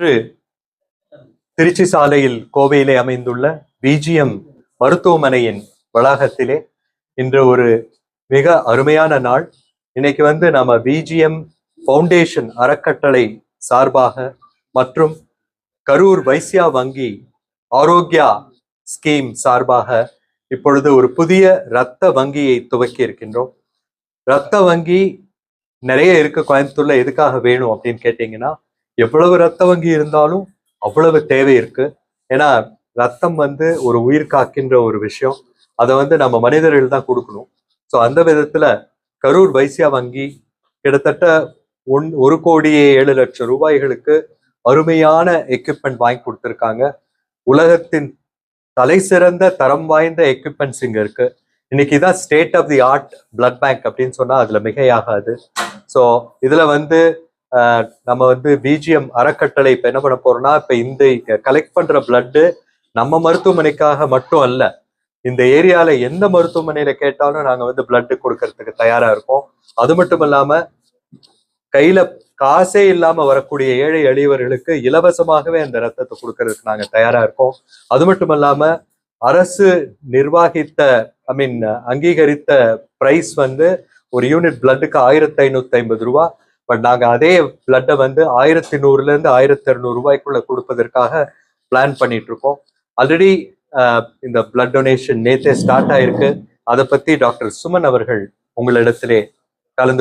இன்று திருச்சி சாலையில் கோவையிலே அமைந்துள்ள பிஜிஎம் மருத்துவமனையின் வளாகத்திலே இன்று ஒரு மிக அருமையான நாள். இன்னைக்கு வந்து நாம பிஜிஎம் ஃபவுண்டேஷன் அறக்கட்டளை சார்பாக மற்றும் கரூர் வைசியா வங்கி ஆரோக்கியா ஸ்கீம் சார்பாக இப்பொழுது ஒரு புதிய இரத்த வங்கியை துவக்கி இருக்கின்றோம். இரத்த வங்கி நிறைய இருக்கு கோயம்புத்தூர்ல எதுக்காக வேணும் அப்படின்னு கேட்டீங்கன்னா எவ்வளவு ரத்த வங்கி இருந்தாலும் அவ்வளவு தேவை இருக்கு. ஏன்னா ரத்தம் வந்து ஒரு உயிர் காக்கின்ற ஒரு விஷயம். அதை வந்து நம்ம மனிதர்கள் தான் கொடுக்கணும். ஸோ அந்த விதத்துல கரூர் வைசியா வங்கி கிட்டத்தட்ட ஒன் ஒரு கோடியே ஏழு லட்சம் ரூபாய்களுக்கு அருமையான எக்யூப்மெண்ட் வாங்கி கொடுத்துருக்காங்க. உலகத்தின் தலை சிறந்த தரம் வாய்ந்த எக்யூப்மெண்ட்ஸ் இங்க இருக்கு. இன்னைக்கு தான் state of the art blood bank அப்படின்னு சொன்னா அதுல மிகையாகாது. ஸோ இதுல வந்து நம்ம வந்து பிஜிஎம் அறக்கட்டளை இப்ப என்ன பண்ண போறோம்னா இப்ப இந்த கலெக்ட் பண்ற பிளட்டு நம்ம மருத்துவமனைக்காக மட்டும் அல்ல இந்த ஏரியால எந்த மருத்துவமனையில கேட்டாலும் நாங்க வந்து பிளட்டு கொடுக்கறதுக்கு தயாரா இருக்கோம். அது மட்டும் இல்லாம கையில காசே இல்லாம வரக்கூடிய ஏழை எளியவர்களுக்கு இலவசமாகவே அந்த ரத்தத்தை கொடுக்கறதுக்கு நாங்க தயாரா இருக்கோம். அது மட்டும் இல்லாம அரசு நிர்வாகித்த ஐ மீன் அங்கீகரித்த பிரைஸ் வந்து ஒரு யூனிட் பிளட்டுக்கு ஆயிரத்தி ஐநூத்தி ஐம்பது ரூபா. பட் நாங்கள் அதே பிளட்டை வந்து ஆயிரத்தி நூறுலேருந்து ஆயிரத்தி இரநூறு ரூபாய்க்குள்ள கொடுப்பதற்காக பிளான் பண்ணிட்டு இருக்கோம். ஆல்ரெடி uh, இந்த பிளட் டொனேஷன் நேத்தே ஸ்டார்ட் ஆயிருக்கு. அதை பத்தி டாக்டர் சுமன் அவர்கள் உங்களிடத்திலே